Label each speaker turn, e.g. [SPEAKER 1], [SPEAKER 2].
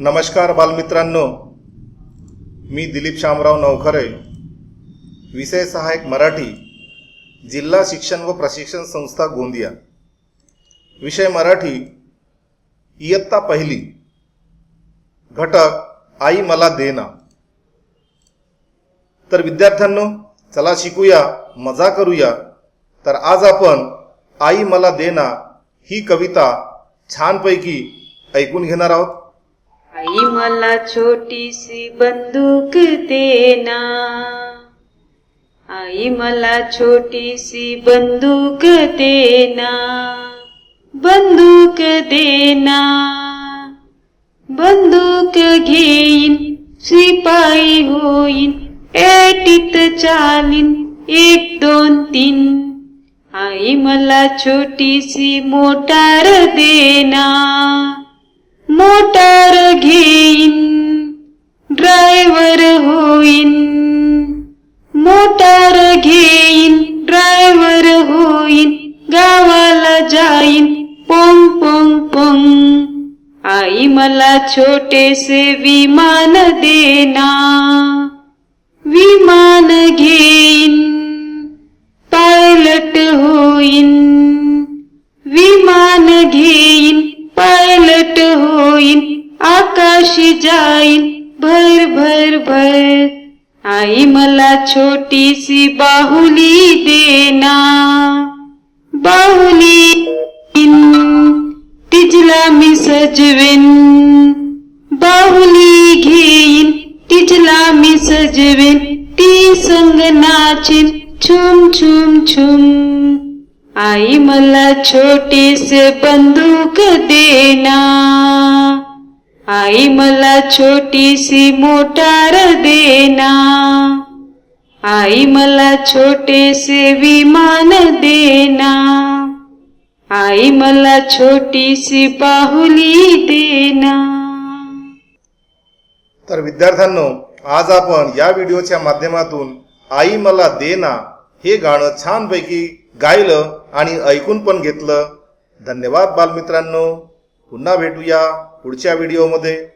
[SPEAKER 1] नमस्कार बालमित्रांनो. मी दिलीप शामराव नवखरे. विषय सहाय्यक मराठी. जिल्हा शिक्षण व प्रशिक्षण संस्था गोंदिया. विषय मराठी. इयत्ता पहिली. घटक आई मला देना. तर विद्यार्थ्यांनो चला शिकूया मजा करूया. तर आज आपण आई मला देना ही कविता छानपैकी ऐकून घेणार आहोत.
[SPEAKER 2] आई मला छोटीशी बंदूक देना आई मला छोटीशी बंदूक देना बंदूक देना बंदूक घेईन शिपाई होईन एटीत चालीन एक दोन तीन. आई मला छोटीशी मोटार देना मोटार घेईन ड्रायव्हर होईन. मोटार घेईन ड्रायव्हर होईन गावाला जाईन. पोंग पोंग पोंग. आई मला छोटेसे विमान देना. विमान घेईन पायलट होईन. विमान घेईन होईन आकाशी जाईन भर भर भर. आई मला छोटीशी बाहुली देना. बाहुली तिजला मी सजवेन. बाहुली घेईन तिजला मी सजवेन. ती संग नाचीन छुम छुम छुम. आई मला छोटीसे बंदूक देना. आई मला छोटीशी मोटार देना. आई मला छोटेसे विमान देना. आई मला छोटीशी बाहुली देना.
[SPEAKER 1] तर विद्यार्थ्यांनो आज आपण या व्हिडिओच्या माध्यमातून आई मला दे ना हे गाणं छानपैकी गायलं आणि ऐकून पण घेतलं. धन्यवाद बालमित्रांनो. पुन्हा भेटूया पुढच्या व्हिडिओमध्ये.